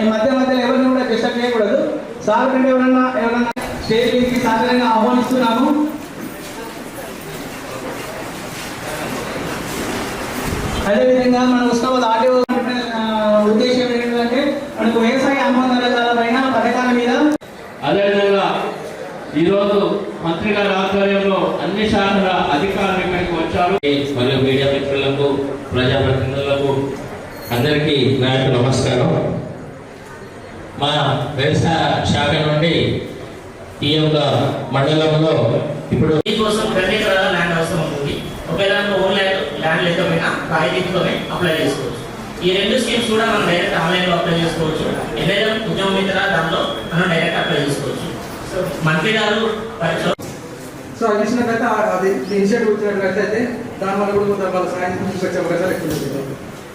ఈ మధ్య మధ్యలో ఎవరిని కూడా డిస్టర్బ్ చేయకూడదు. సార్ కంటే ఎవరన్నా ఎవరన్నా స్టేజ్ మీదకి సాధారణంగా ఆహ్వానిస్తున్నాము. అదేవిధంగా మన ఉస్మాబాద్ ఆడియో ఉద్దేశం ఏంటంటే మనకు వ్యవసాయ అనుబంధాల పైన పథకాల మీద అదేవిధంగా ఈరోజు మంత్రి గారి ఆధ్వర్యంలో అన్ని శాఖల అధికారులు ఇక్కడికి వచ్చారు. మరియు మీడియా మిత్రులకు ప్రజాప్రతినిధులకు అందరికీ నా యొక్క నమస్కారం. మా వ్యవసాయ శాఖ నుండి ఈ యొక్క మండలంలో ఇప్పుడు దీనికోసం రెండు ఎకరాల ల్యాండ్ అవసరం ఉంటుంది. ఒకవేళ ఓన్ ల్యాండ్ ల్యాండ్ లేకపోయినా రాయితీతోనే అప్లై చేసుకోవచ్చు. ఈ రెండు స్కీమ్స్ కూడా మనం డైరెక్ట్ ఆన్లైన్లో అప్లై చేసుకోవచ్చు. ఏదైనా ఉద్యమం మిత్ర దాంట్లో మనం డైరెక్ట్ అప్లై చేసుకోవచ్చు. మంత్రి గారు పరీక్ష సో అది ఇచ్చినట్లయితే అది ఇనిషియేటివ్ వచ్చినట్లయితే అయితే దాని వల్ల కూడా కొంత వాళ్ళ సాయం తీసుకొచ్చే అవకాశాలు ఎక్కువ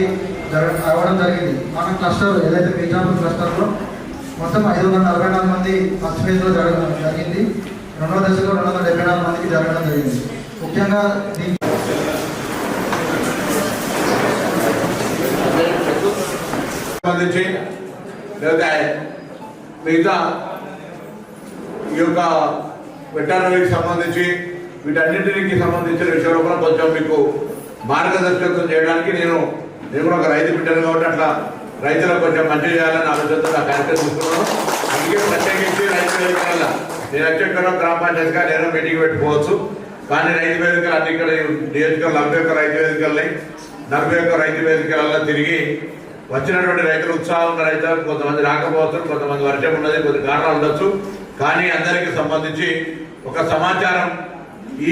అనేది అవ్వడం జరిగింది. మన క్లస్టర్ ఏదైతే బీజాపూర్ క్లస్టర్లో మొత్తం ఐదు వందల నలభై నాలుగు మంది ఫస్ట్ ఫేజ్లో జరగడం జరిగింది. రెండవ దశలో రెండు వందల డెబ్బై నాలుగు మందికి జరగడం జరిగింది. ముఖ్యంగా దీనికి సంబంధించి లేదా మిగతా ఈ యొక్క వెటర్నరీకి సంబంధించి వీటన్నింటికి సంబంధించిన విషయంలో కూడా కొంచెం మీకు మార్గదర్శకం చేయడానికి నేను నేను కూడా ఒక రైతు బిడ్డను కాబట్టి అట్లా రైతులకు కొంచెం మంచి చేయాలని ఆలోచనతో నా కార్యక్రమం తీసుకున్నాను. అందుకే ప్రత్యేకించి రైతు వేదికల నేను వచ్చేక్కడ గ్రామ పంచాయతీగా నేను మీటింగ్ పెట్టుకోవచ్చు. కానీ రైతు వేదికలు అన్ని ఇక్కడ నియోజకవర్గం నలభై ఒక్క రైతు వేదికల్ని నలభై ఒక్క రైతు వేదికలలో తిరిగి వచ్చినటువంటి రైతులు ఉత్సాహం రైతులు కొంతమంది రాకపోవచ్చు కొంతమంది వర్షం ఉన్నది కొద్ది కారణాలు ఉండొచ్చు. కానీ అందరికీ సంబంధించి ఒక సమాచారం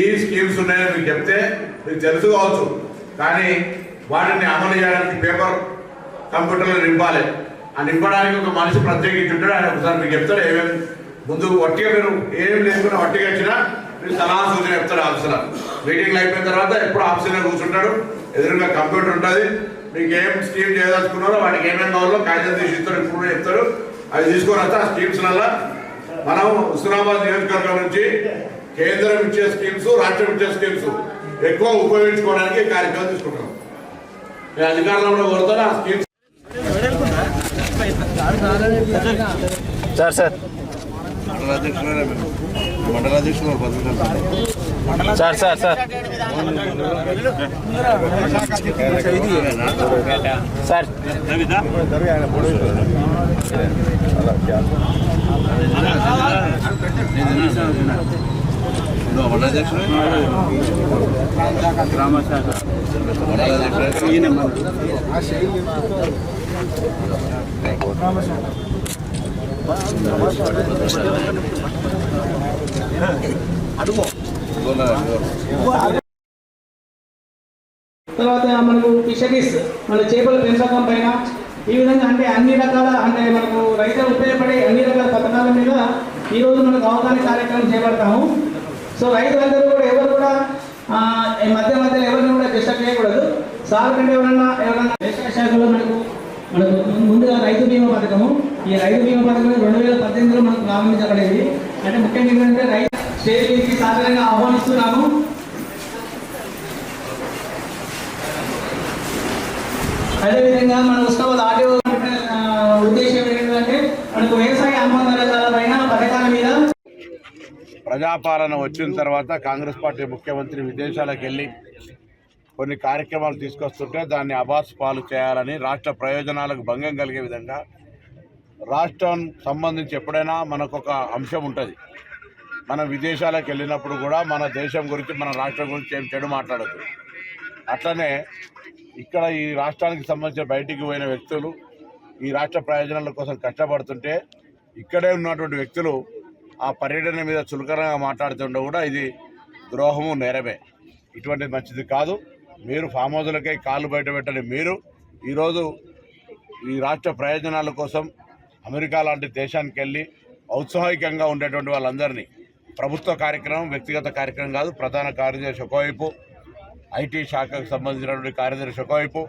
ఈ స్కీమ్స్ ఉన్నాయని మీకు చెప్తే మీకు తెలుసుకోవచ్చు కానీ వాటిని అమలు చేయడానికి పేపర్ కంప్యూటర్లో నింపాలి. ఆ నింపడానికి ఒక మనిషి ప్రత్యేకించి ఉంటాడు. ఆయన ఒకసారి మీకు చెప్తాడు ఏమేమి ముందు వట్టిగా మీరు ఏం లేకుండా వట్టిగా వచ్చినా మీరు సలహా సూచన చెప్తాడు ఆఫీసర్ మీటింగ్లు అయిపోయిన తర్వాత ఎప్పుడు ఆఫీసర్లో కూర్చుంటాడు. ఎదురుగా కంప్యూటర్ ఉంటుంది. మీకు ఏం స్కీమ్ చేయదలుచుకున్నారో వాటికి ఏమేమి కావాలో కాగితం తీసి ఇస్తారు ఇప్పుడు కూడా చెప్తారు అవి తీసుకొని వస్తే ఆ స్కీమ్స్ వల్ల మనం హుస్నాబాద్ నియోజకవర్గం నుంచి కేంద్రం ఇచ్చే స్కీమ్స్ రాష్ట్రం ఇచ్చే స్కీమ్స్ ఎక్కువ ఉపయోగించుకోవడానికి కార్యక్రమం తీసుకుంటాం నేను అధికారంలో కూడా కోరుతాను ఆ schemes sir sir. Sir sir sir. Sir. తర్వాత మనకు ఫిషరీస్ మన చేపల పెంపకం పైన ఈ విధంగా అంటే అన్ని రకాల అంటే మనకు రైతులు ఉపయోగపడే అన్ని రకాల పథకాల మీద ఈ రోజు మనకు అవగాహన కార్యక్రమం చేపడతాము. సో రైతులందరూ కూడా ఎవరు కూడా మధ్య మధ్యలో ఎవరిని కూడా డిస్టర్బ్ చేయకూడదు. సార్ కంటే ఎవరన్నా ఎవరన్నా వ్యవసాయ శాఖలో మనకు మనకు ముందుగా రైతు బీమా పథకము. ఈ రైతు బీమా పథకం రెండు వేల పద్దెనిమిదిలో మనకు ప్రారంభించబడేది. అంటే ముఖ్యంగా ఏంటంటే రైతు స్టేజ్ సాధారణంగా ఆహ్వానిస్తున్నాము. అదేవిధంగా మన ఉత్సవాలు ఆడియో ఉద్దేశం ఏంటంటే మనకు వ్యవసాయ అనుబంధాల పైన ప్రజాపాలన వచ్చిన తర్వాత కాంగ్రెస్ పార్టీ ముఖ్యమంత్రి విదేశాలకు వెళ్ళి కొన్ని కార్యక్రమాలు తీసుకొస్తుంటే దాన్ని అబాస్ పాలు చేయాలని రాష్ట్ర ప్రయోజనాలకు భంగం కలిగే విధంగా రాష్ట్రం సంబంధించి ఎప్పుడైనా మనకు ఒక అంశం ఉంటుంది. మనం విదేశాలకు వెళ్ళినప్పుడు కూడా మన దేశం గురించి మన రాష్ట్రం గురించి ఏం చెడు మాట్లాడదు అట్లనే ఇక్కడ ఈ రాష్ట్రానికి సంబంధించిన బయటికి పోయిన వ్యక్తులు ఈ రాష్ట్ర ప్రయోజనాల కోసం కష్టపడుతుంటే ఇక్కడే ఉన్నటువంటి వ్యక్తులు ఆ పర్యటన మీద చులకనగా మాట్లాడుతుంటే కూడా ఇది ద్రోహము నేరమే. ఇటువంటిది మంచిది కాదు. మీరు ఫామ్ హౌస్లకై కాళ్ళు బయట పెట్టని మీరు ఈరోజు ఈ రాష్ట్ర ప్రయోజనాల కోసం అమెరికా లాంటి దేశానికి వెళ్ళి ఔత్సాహికంగా ఉండేటువంటి వాళ్ళందరినీ ప్రభుత్వ కార్యక్రమం వ్యక్తిగత కార్యక్రమం కాదు ప్రధాన కార్యదర్శి ఒకవైపు ఐటీ శాఖకు సంబంధించినటువంటి కార్యదర్శి ఒకవైపు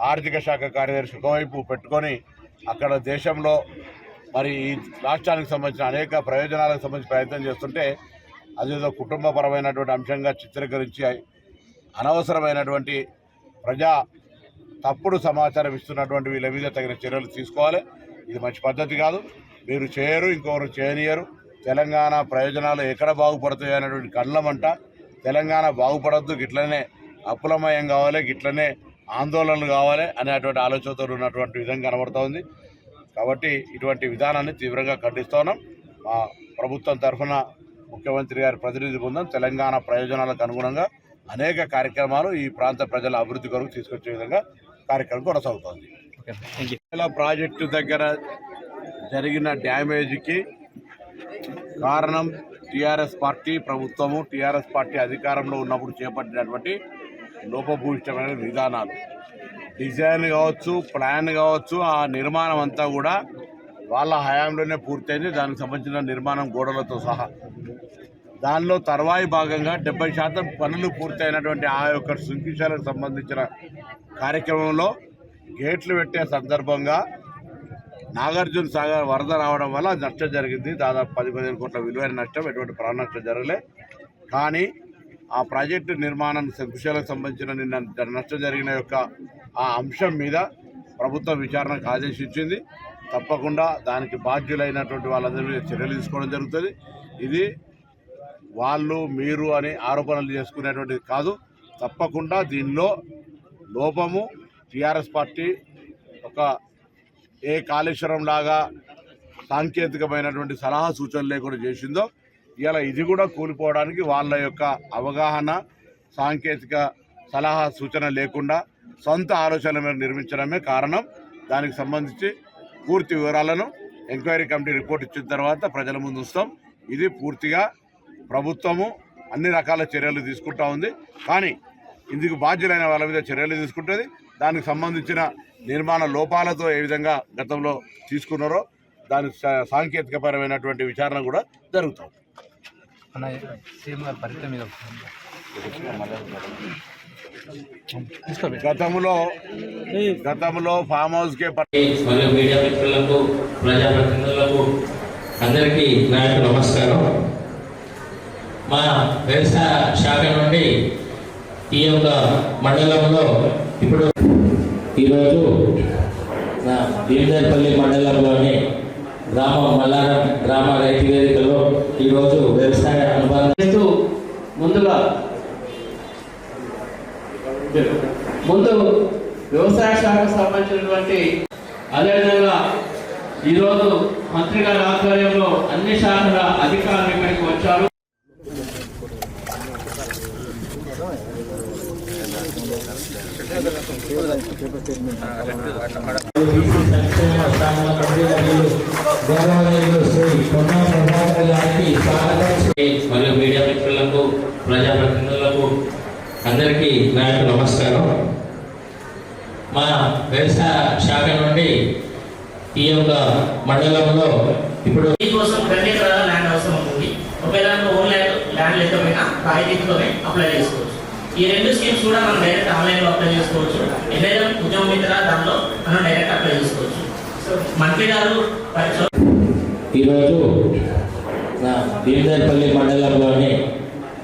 ఆర్థిక శాఖ కార్యదర్శి ఒకవైపు పెట్టుకొని అక్కడ దేశంలో మరి ఈ రాష్ట్రానికి సంబంధించిన అనేక ప్రయోజనాలకు సంబంధించి ప్రయత్నం చేస్తుంటే అదేదో కుటుంబపరమైనటువంటి అంశంగా చిత్రీకరించి అనవసరమైనటువంటి ప్రజా తప్పుడు సమాచారం ఇస్తున్నటువంటి వీళ్ళ మీద తగిన చర్యలు తీసుకోవాలి. ఇది మంచి పద్ధతి కాదు. మీరు చేయరు ఇంకొకరు చేయనియరు. తెలంగాణ ప్రయోజనాలు ఎక్కడ బాగుపడతాయి అనేటువంటి కళ్ళమంట. తెలంగాణ బాగుపడద్దు గిట్లనే అప్పులమయం కావాలి గిట్లనే ఆందోళనలు కావాలి అనేటువంటి ఆలోచనతో ఉన్నటువంటి విధంగా కనబడుతూ ఉంది కాబట్టి ఇటువంటి విధానాన్ని తీవ్రంగా ఖండిస్తున్నాం. మా ప్రభుత్వం తరఫున ముఖ్యమంత్రి గారి ప్రతినిధి బృందం తెలంగాణ ప్రయోజనాలకు అనుగుణంగా అనేక కార్యక్రమాలు ఈ ప్రాంత ప్రజల అభివృద్ధి కొరకు తీసుకొచ్చే విధంగా కార్యక్రమం కొనసాగుతోంది. ప్రాజెక్టు దగ్గర జరిగిన డ్యామేజ్కి కారణం టీఆర్ఎస్ పార్టీ ప్రభుత్వము. టీఆర్ఎస్ పార్టీ అధికారంలో ఉన్నప్పుడు చేపట్టినటువంటి లోపభూయిష్టమైన విధానాలు. డిజైన్ కావచ్చు ప్లాన్ కావచ్చు ఆ నిర్మాణం అంతా కూడా వాళ్ళ హయాంలోనే పూర్తయింది. దానికి సంబంధించిన నిర్మాణం గోడలతో సహా. దానిలో తర్వాయి భాగంగా డెబ్బై శాతం పనులు పూర్తయినటువంటి ఆ యొక్క శృంఖిశాలకు సంబంధించిన కార్యక్రమంలో గేట్లు పెట్టే సందర్భంగా నాగార్జున సాగర్ వరద రావడం వల్ల నష్టం జరిగింది. దాదాపు పది పదిహేను కోట్ల విలువైన నష్టం ఎటువంటి ప్రాణ నష్టం జరగలే. కానీ ఆ ప్రాజెక్టు నిర్మాణం శంకుశాలకు సంబంధించిన నిన్న నష్టం జరిగిన యొక్క ఆ అంశం మీద ప్రభుత్వం విచారణకు ఆదేశించింది. తప్పకుండా దానికి బాధ్యులైనటువంటి వాళ్ళందరి మీద చర్యలు తీసుకోవడం జరుగుతుంది. ఇది వాళ్ళు మీరు అని ఆరోపణలు చేసుకునేటువంటిది కాదు. తప్పకుండా దీనిలో లోపము టీఆర్ఎస్ పార్టీ ఒక ఏ కాళేశ్వరం లాగా సాంకేతికమైనటువంటి సలహా సూచనలు లేకుండా చేసిందో ఇలా ఇది కూడా కూలిపోవడానికి వాళ్ళ యొక్క అవగాహన సాంకేతిక సలహా సూచన లేకుండా సొంత ఆలోచనల మీద నిర్మించడమే కారణం. దానికి సంబంధించి పూర్తి వివరాలను ఎంక్వైరీ కమిటీ రిపోర్ట్ ఇచ్చిన తర్వాత ప్రజల ముందు ఉంచుతాం. ఇది పూర్తిగా ప్రభుత్వము అన్ని రకాల చర్యలు తీసుకుంటా ఉంది. కానీ ఇందుకు బాధ్యులైన వాళ్ళ మీద చర్యలు తీసుకుంటుంది. దానికి సంబంధించిన నిర్మాణ లోపాలతో ఏ విధంగా గతంలో తీసుకున్నారో దాని సా- సాంకేతికపరమైనటువంటి విచారణ కూడా జరుగుతుంది అన్న సీఎం గారి మీద గతంలో గతంలో ఫామ్ హౌస్కే పట్ట మరియు మీడియా మిత్రులకు ప్రజాప్రతినిధులకు అందరికీ నా యొక్క నమస్కారం. మా వ్యవసాయ శాఖ నుండి ఈ యొక్క మండలంలో ఇప్పుడు ఈరోజు నా భీమదేపల్లి మండలంలోని గ్రామం మల్లారం గ్రామ రైతు వేదికలో ఈరోజు వ్యవసాయ అనుబంధ ముందుగా ముందు వ్యవసాయ శాఖకు సంబంధించినటువంటి అదేవిధంగా ఈరోజు మంత్రి గారి ఆధ్వర్యంలో అన్ని శాఖల అధికారులు ఇక్కడికి వచ్చారు. సంక్షేమ గౌరవనీయులు శ్రీ పొన్నా ప్రభాకర్ గారికి స్వాగతం. మరియు మీడియా మిత్రులకు ప్రజాప్రతినిధులకు అందరికీ నా యొక్క నమస్కారం. మా వ్యవసాయ శాఖ నుండి ఈ యొక్క మండలంలో ఇప్పుడు రెండు ఎకరాల ల్యాండ్ అవసరం ఉంటుంది ఒకవేళ ఓన్ ల్యాండ్ ల్యాండ్ లేకపోయినా రాయితీతోనే అప్లై చేసుకోవచ్చు. ఈ రెండు స్కీమ్స్ కూడా మనం డైరెక్ట్ ఆన్లైన్లో అప్లై చేసుకోవచ్చు. ఏదైనా ఉద్యోగం మిత్ర దానిలో మనం డైరెక్ట్ అప్లై చేసుకోవచ్చు. సో మంత్రి గారు ఈరోజు నా భీమదేపల్లి మండలంలోని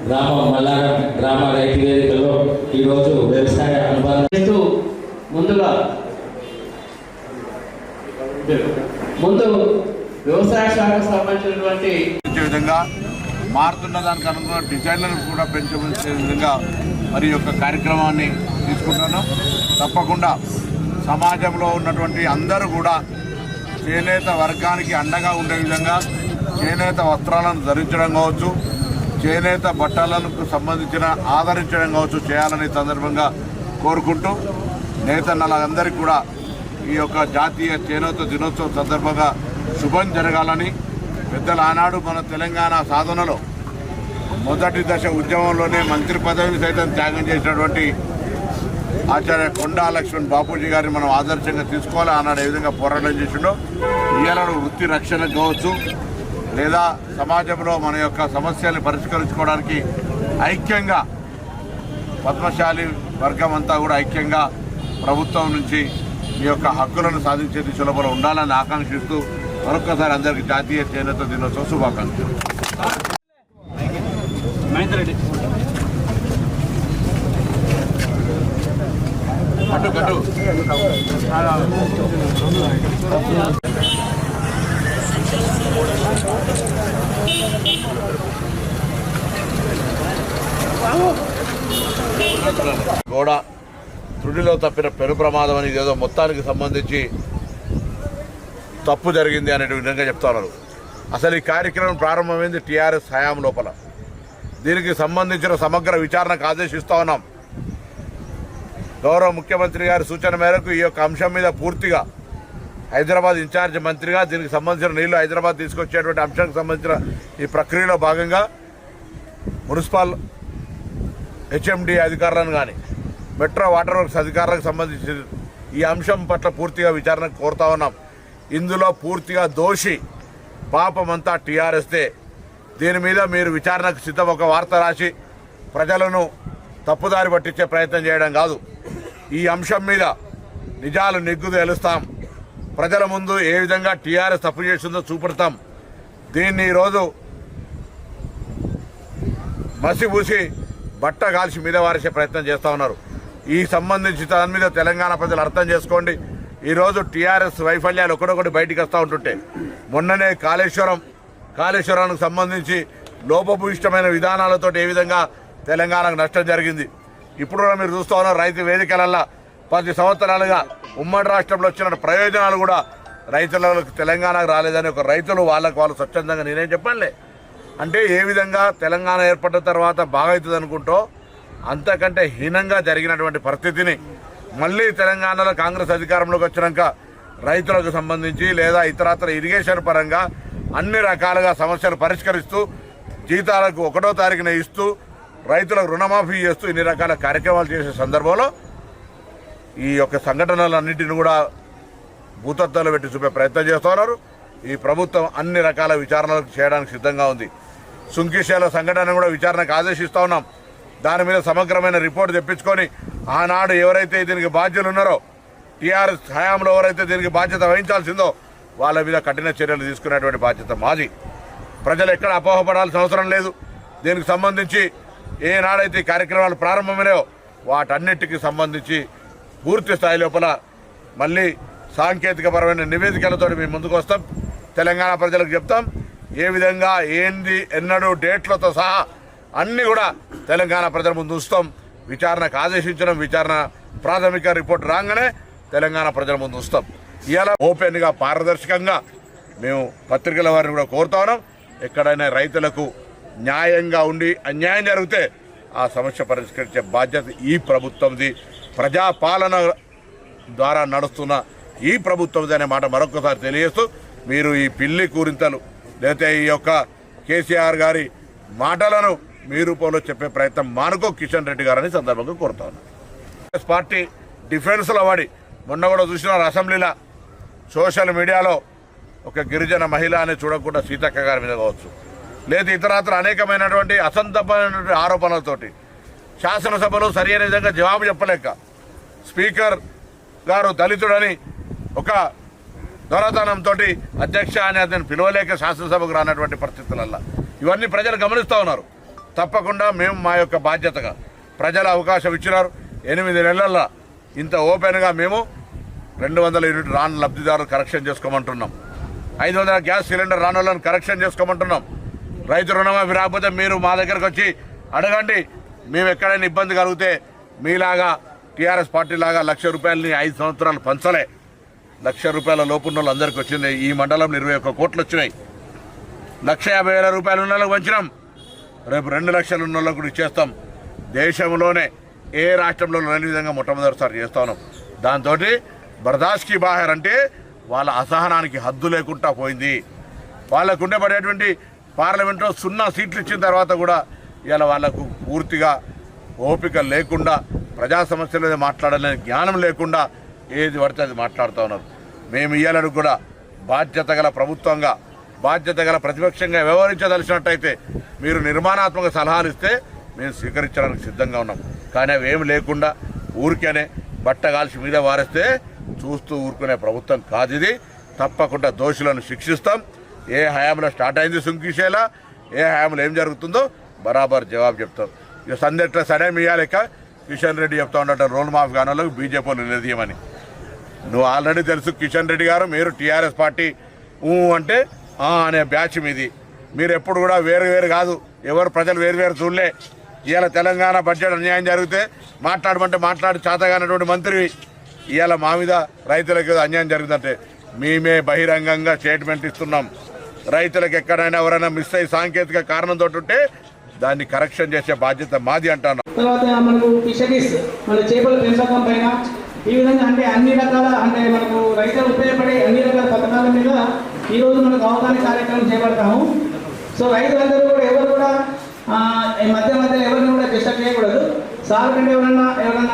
గ్రామం మల్లారం గ్రామ రైతు వేదికలో ఈరోజు వ్యవసాయ అనుబంధ ముందుగా ముందు వ్యవసాయ శాఖకు సంబంధించినటువంటి పెంచే విధంగా మారుతున్న దానికి అనుగుణ డిజైన్లను కూడా పెంచే విధంగా మరి యొక్క కార్యక్రమాన్ని తీసుకుంటున్నాం తప్పకుండా సమాజంలో ఉన్నటువంటి అందరూ కూడా చేనేత వర్గానికి అండగా ఉండే విధంగా చేనేత వస్త్రాలను ధరించడం కావచ్చు చేనేత బట్టలకు సంబంధించిన ఆదరించడం కావచ్చు చేయాలని సందర్భంగా కోరుకుంటూ నేతన్నలందరికీ కూడా ఈ యొక్క జాతీయ చేనేత దినోత్సవం సందర్భంగా శుభం జరగాలని పెద్దలు ఆనాడు మన తెలంగాణ సాధనలో మొదటి దశ ఉద్యమంలోనే మంత్రి పదవిని సైతం త్యాగం చేసినటువంటి ఆచార్య కొండా లక్ష్మణ్ బాపూజీ గారిని మనం ఆదర్శంగా తీసుకోవాలి ఆనాడు ఏ విధంగా పోరాటం చేసిండో ఇవాళ వృత్తి రక్షణకు కావచ్చు లేదా సమాజంలో మన యొక్క సమస్యల్ని పరిష్కరించుకోవడానికి ఐక్యంగా పద్మశాలి వర్గం అంతా కూడా ఐక్యంగా ప్రభుత్వం నుంచి ఈ యొక్క హక్కులను సాధించే దిశలో మనం ఉండాలని ఆకాంక్షిస్తూ మరొకసారి అందరికీ జాతీయ చేనేత దినోత్సవ శుభాకాంక్షలు. గోడ త్రుడిలో తప్పిన పెను ప్రమాదం అని ఏదో మొత్తానికి సంబంధించి తప్పు జరిగింది అనే విధంగా చెప్తున్నారు అసలు ఈ కార్యక్రమం ప్రారంభమైంది టీఆర్ఎస్ హయాం లోపల. దీనికి సంబంధించిన సమగ్ర విచారణకు ఆదేశిస్తా ఉన్నాం. గౌరవ ముఖ్యమంత్రి గారి సూచన మేరకు ఈ యొక్క అంశం మీద పూర్తిగా హైదరాబాద్ ఇన్ఛార్జ్ మంత్రిగా దీనికి సంబంధించిన నీళ్ళు హైదరాబాద్ తీసుకొచ్చేటువంటి అంశానికి సంబంధించిన ఈ ప్రక్రియలో భాగంగా మున్సిపల్ హెచ్ఎండి అధికారులను కానీ మెట్రో వాటర్ వర్క్స్ అధికారులకు సంబంధించి ఈ అంశం పట్ల పూర్తిగా విచారణ కోరుతా ఉన్నాం. ఇందులో పూర్తిగా దోషి పాపమంతా టీఆర్ఎస్దే. దీని మీద మీరు విచారణకు సిద్ధం ఒక వార్త రాసి ప్రజలను తప్పుదారి పట్టించే ప్రయత్నం చేయడం కాదు. ఈ అంశం మీద నిజాలు నెగ్గు తేలుస్తాం. ప్రజల ముందు ఏ విధంగా టీఆర్ఎస్ తప్పు చేసిందో చూపెడతాం. దీన్ని ఈరోజు మసిబూసి బట్ట కాల్చి మీద వారిసే ప్రయత్నం చేస్తూ ఉన్నారు. ఈ సంబంధించి దాని మీద తెలంగాణ ప్రజలు అర్థం చేసుకోండి. ఈరోజు టీఆర్ఎస్ వైఫల్యాలు ఒకటొకటి బయటికి వస్తూ ఉంటుంటే మొన్ననే కాళేశ్వరం కాళేశ్వరానికి సంబంధించి లోపభూయిష్టమైన విధానాలతో ఏ విధంగా తెలంగాణకు నష్టం జరిగింది? ఇప్పుడు కూడా మీరు చూస్తూ ఉన్నారు రైతు వేదికలల్లో పది సంవత్సరాలుగా ఉమ్మడి రాష్ట్రంలో వచ్చిన ప్రయోజనాలు కూడా రైతులకు తెలంగాణకు రాలేదని ఒక రైతులు వాళ్ళకు వాళ్ళు స్వచ్ఛందంగా నేనేం చెప్పానులే. అంటే ఏ విధంగా తెలంగాణ ఏర్పడిన తర్వాత బాగవుతుంది అనుకుంటో అంతకంటే హీనంగా జరిగినటువంటి పరిస్థితిని మళ్ళీ తెలంగాణలో కాంగ్రెస్ అధికారంలోకి వచ్చినాక రైతులకు సంబంధించి లేదా ఇతరత్ర ఇరిగేషన్ పరంగా అన్ని రకాలుగా సమస్యలు పరిష్కరిస్తూ జీతాలకు ఒకటో తారీఖున ఇస్తూ రైతులకు రుణమాఫీ చేస్తూ ఇన్ని రకాల కార్యక్రమాలు చేసే సందర్భంలో ఈ యొక్క సంఘటనలన్నింటిని కూడా భూతత్వాలు పెట్టి చూపే ప్రయత్నం చేస్తున్నారు ఈ ప్రభుత్వం అన్ని రకాల విచారణలు చేయడానికి సిద్ధంగా ఉంది. సుంకిశాల సంఘటన కూడా విచారణకు ఆదేశిస్తూ ఉన్నాం. దాని మీద సమగ్రమైన రిపోర్ట్ తెప్పించుకొని ఆనాడు ఎవరైతే దీనికి బాధ్యులు ఉన్నారో టీఆర్ఎస్ హయాంలో ఎవరైతే దీనికి బాధ్యత వహించాల్సిందో వాళ్ళ మీద కఠిన చర్యలు తీసుకునేటువంటి బాధ్యత మాది. ప్రజలు ఎక్కడ అపోహపడాల్సిన అవసరం లేదు. దీనికి సంబంధించి ఏనాడైతే ఈ కార్యక్రమాలు ప్రారంభమైనాయో వాటన్నిటికి సంబంధించి పూర్తి స్థాయి లోపల మళ్ళీ సాంకేతికపరమైన నివేదికలతో మేము ముందుకు వస్తాం. తెలంగాణ ప్రజలకు చెప్తాం. ఏ విధంగా ఏంది ఎన్నడూ డేట్లతో సహా అన్నీ కూడా తెలంగాణ ప్రజల ముందు ఉంచుతాం. విచారణకు ఆదేశించడం విచారణ ప్రాథమిక రిపోర్ట్ రాగానే తెలంగాణ ప్రజల ముందు ఉంచుతాం. ఇలా ఓపెన్గా పారదర్శకంగా మేము పత్రికల వారిని కూడా కోరుతా ఉన్నాం. ఎక్కడైనా రైతులకు న్యాయంగా ఉండి అన్యాయం జరిగితే ఆ సమస్య పరిష్కరించే బాధ్యత ఈ ప్రభుత్వంది. ప్రజాపాలన ద్వారా నడుస్తున్న ఈ ప్రభుత్వంది అనే మాట మరొకసారి తెలియజేస్తూ మీరు ఈ పిల్లి కూరింతలు లేకపోతే ఈ యొక్క కేసీఆర్ గారి మాటలను మీ రూపంలో చెప్పే ప్రయత్నం మానుకో కిషన్ రెడ్డి గారని సందర్భంగా కోరుతా ఉన్నాను కాంగ్రెస్ పార్టీ డిఫెన్స్లో వాడి. మొన్న కూడా చూసిన అసెంబ్లీలో. సోషల్ మీడియాలో ఒక గిరిజన మహిళ అని చూడకుండా సీతక్క గారి మీద కావచ్చు. లేదు ఇతరత్ర అనేకమైనటువంటి అసంతమైనటువంటి ఆరోపణలతోటి. శాసనసభలో సరైన విధంగా జవాబు చెప్పలేక స్పీకర్ గారు దళితుడని ఒక దొరతనంతో అధ్యక్ష అని అతను పిలవలేక శాసనసభకు రానటువంటి పరిస్థితులల్లో. ఇవన్నీ ప్రజలు గమనిస్తూ ఉన్నారు. తప్పకుండా మేము మా యొక్క బాధ్యతగా ప్రజల అవకాశం ఇచ్చినారు. ఎనిమిది నెలల్లో ఇంత ఓపెన్గా మేము రెండు వందల యూనిట్ రాను లబ్ధిదారులు కరెక్షన్ చేసుకోమంటున్నాం. ఐదు వందల గ్యాస్ సిలిండర్ రాని వాళ్ళని కరెక్షన్ చేసుకోమంటున్నాం. రైతు రుణమాఫీ రాకపోతే మీరు మా దగ్గరకు వచ్చి అడగండి. మేము ఎక్కడైనా ఇబ్బంది కలిగితే మీలాగా టీఆర్ఎస్ పార్టీ లాగా లక్ష రూపాయలని ఐదు సంవత్సరాలు పంచలే. లక్ష రూపాయల లోపున్న వాళ్ళు అందరికి వచ్చింది. ఈ మండలంలో ఇరవై ఒక్క కోట్లు వచ్చినాయి. లక్ష యాభై వేల రూపాయలు ఉన్న వాళ్ళకి పంచినాం. రేపు రెండు లక్షలు ఉన్న వాళ్ళకు కూడా ఇచ్చేస్తాం. దేశంలోనే ఏ రాష్ట్రంలో లేని విధంగా మొట్టమొదటిసారి చేస్తా ఉన్నాం. దాంతో బర్దాష్కి బాహర్ అంటే వాళ్ళ అసహనానికి హద్దు లేకుండా పోయింది. వాళ్ళకు ఉండబడేటువంటి పార్లమెంట్లో సున్నా సీట్లు ఇచ్చిన తర్వాత కూడా ఇవాళ వాళ్ళకు పూర్తిగా ఓపిక లేకుండా ప్రజా సమస్యల మీద మాట్లాడాలనే జ్ఞానం లేకుండా ఏది పడితే అది మాట్లాడుతూ ఉన్నారు. మేము ఇయ్యాలని కూడా బాధ్యత గల ప్రభుత్వంగా బాధ్యత గల ప్రతిపక్షంగా వ్యవహరించదలిచినట్టయితే మీరు నిర్మాణాత్మక సలహాలు ఇస్తే మేము స్వీకరించడానికి సిద్ధంగా ఉన్నాం. కానీ అవి ఏమి లేకుండా ఊరికేనే బట్ట కాల్చి మీద వారిస్తే చూస్తూ ఊరుకునే ప్రభుత్వం కాదు ఇది. తప్పకుండా దోషులను శిక్షిస్తాం. ఏ హయాంలో స్టార్ట్ అయింది సుంకిషేలా ఏ హయాంలో ఏం జరుగుతుందో బరాబర్ జవాబు చెప్తాం. ఇక సందెట్ల సడే మీయాలేక కిషన్ రెడ్డి చెప్తా ఉండటం రోల్ మాఫ్ కానోళ్ళకు బీజేపీలు నిలదీయమని. నువ్వు ఆల్రెడీ తెలుసు కిషన్ రెడ్డి గారు మీరు టీఆర్ఎస్ పార్టీ ఊ అంటే ఆ అనే బ్యాచ్ మీది. మీరు ఎప్పుడు కూడా వేరు వేరు కాదు ఎవరు ప్రజలు వేరు వేరు చూడలే. ఇవాళ తెలంగాణ బడ్జెట్ అన్యాయం జరిగితే మాట్లాడమంటే మాట్లాడి చేతగానటువంటి మంత్రి ఇవాళ మా మీద రైతులకు ఏదో అన్యాయం జరుగుతుందంటే మేమే బహిరంగంగా స్టేట్మెంట్ ఇస్తున్నాం. రైతులకు ఎక్కడైనా ఎవరైనా మిస్ అయ్యి సాంకేతిక కారణం ఉంటే దాన్ని కరెక్షన్ చేసే బాధ్యత మాది అంటాను. తర్వాత మనకు ఫిషరీస్ మన చేపల పెంపకం పైన ఈ విధంగా అంటే అన్ని రకాల అంటే మనకు రైతులు ఉపయోగపడే అన్ని రకాల పథకాల మీద ఈరోజు మనకు అవగాహన కార్యక్రమం చేపడతాము. సో రైతులందరూ కూడా ఎవరు కూడా ఈ మధ్య మధ్య ఎవరిని కూడా డిస్టర్బ్ చేయకూడదు. సార్ కంటే ఎవరన్నా ఎవరన్నా